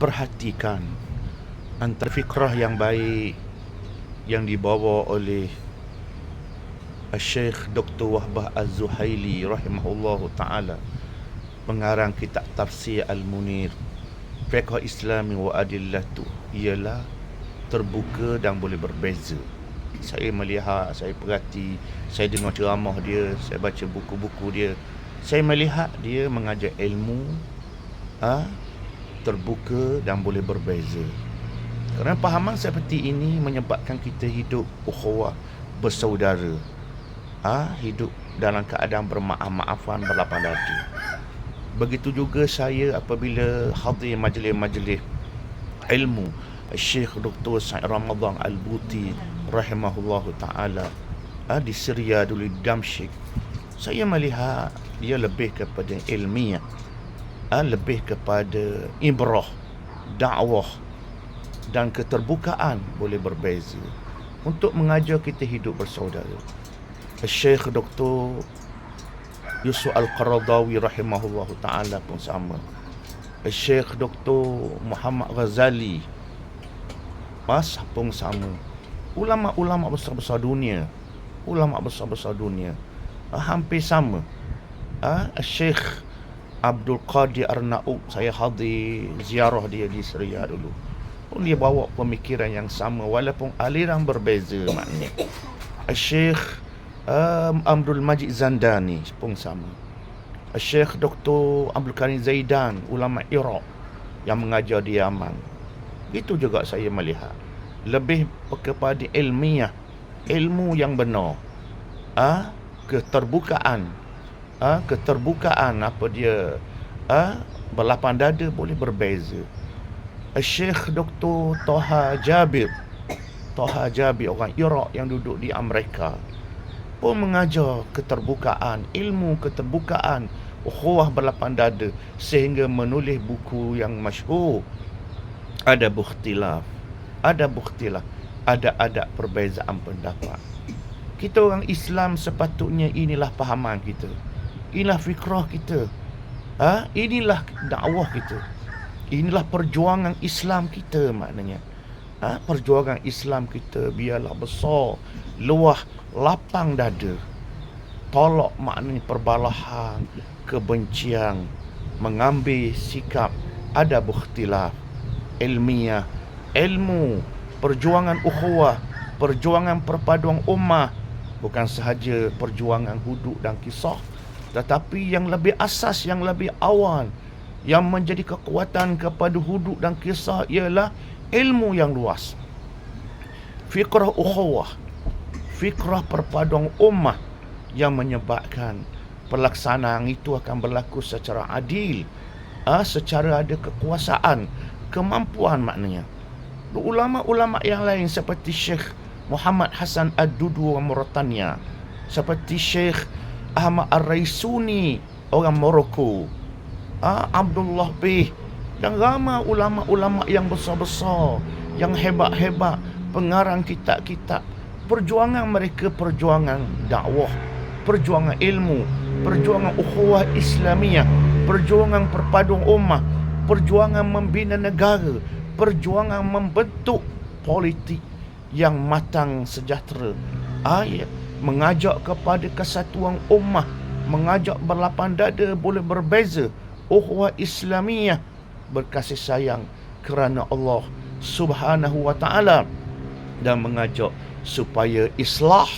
perhatikan antara fikrah yang baik yang dibawa oleh Syekh Dr. Wahbah Az-Zuhaili rahimahullahu taala pengarang kitab tafsir Al-Munir fiqh Islami wa adillatu ialah terbuka dan boleh berbeza saya melihat, saya perhati, saya dengar ceramah dia, saya baca buku-buku dia. Saya melihat dia mengajar ilmu ha, terbuka dan boleh berbeza. Kerana pahaman seperti ini menyebabkan kita hidup ukhuwah bersaudara. Ha, hidup dalam keadaan bermaaf-maafan berlapang dada. Begitu juga saya apabila hadir majlis-majlis ilmu Syekh Dr. Sa'id Ramadan Al-Buti rahimahullah taala ha, di Syria dulu di Damsyik saya melihat dia lebih kepada ilmiah ha, lebih kepada ibrah dakwah dan keterbukaan boleh berbeza untuk mengajar kita hidup bersaudara Syekh Dr. Yusuf Al-Qaradawi rahimahullah taala pun sama Syekh Dr. Muhammad Ghazali Mas pun sama ulama-ulama besar-besar dunia ulama besar-besar dunia uh, hampir sama uh, Syekh Abdul Qadir Arnaud saya hadir ziarah dia di Syria dulu pun dia bawa pemikiran yang sama walaupun aliran berbeza maknanya Syekh um, Abdul Majid Zandani pun sama Syekh Dr. Abdul Karim Zaidan ulama Iraq yang mengajar di Yaman itu juga saya melihat lebih kepada ilmiah ilmu yang benar ah ha? keterbukaan ha? keterbukaan apa dia ha? berlapang dada boleh berbeza Syekh Dr. Toha Jabir Toha Jabir orang Iraq yang duduk di Amerika pun mengajar keterbukaan ilmu keterbukaan ukhuwah berlapang dada sehingga menulis buku yang masyhur ada bukhtilaf ada buktilah ada ada perbezaan pendapat kita orang Islam sepatutnya inilah pahaman kita inilah fikrah kita. Ha? inilah dakwah kita. Inilah perjuangan Islam kita maknanya. Ha? perjuangan Islam kita biarlah besar luah lapang dada. Tolak maknanya perbalahan kebencian mengambil sikap ada buktilah ilmiah ilmu, perjuangan ukhuwah, perjuangan perpaduan ummah. Bukan sahaja perjuangan hudud dan kisah tetapi yang lebih asas yang lebih awal yang menjadi kekuatan kepada hudud dan kisah ialah ilmu yang luas. Fikrah ukhuwah fikrah perpaduan ummah yang menyebabkan pelaksanaan itu akan berlaku secara adil ah, secara ada kekuasaan kemampuan maknanya. Ulama-ulama yang lain seperti Syekh Muhammad Hasan Ad-Dudu orang Mauritania seperti Syekh Ahmad Ar-Raisuni orang Morocco. Ah, Abdullah Bih. Dan ramai ulama-ulama yang besar-besar yang hebat-hebat pengarang kitab-kitab. Perjuangan mereka perjuangan dakwah perjuangan ilmu perjuangan ukhuwah Islamiah perjuangan perpaduan ummah perjuangan membina negara perjuangan membentuk politik yang matang sejahtera. Ayat mengajak kepada kesatuan ummah, mengajak berlapang dada boleh berbeza. Uhwah Islamiyah berkasih sayang kerana Allah Subhanahu wa taala dan mengajak supaya islah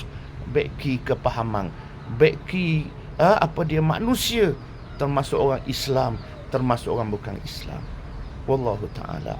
baiki kepahaman, baiki uh, apa dia manusia termasuk orang Islam, termasuk orang bukan Islam. Wallahu taala.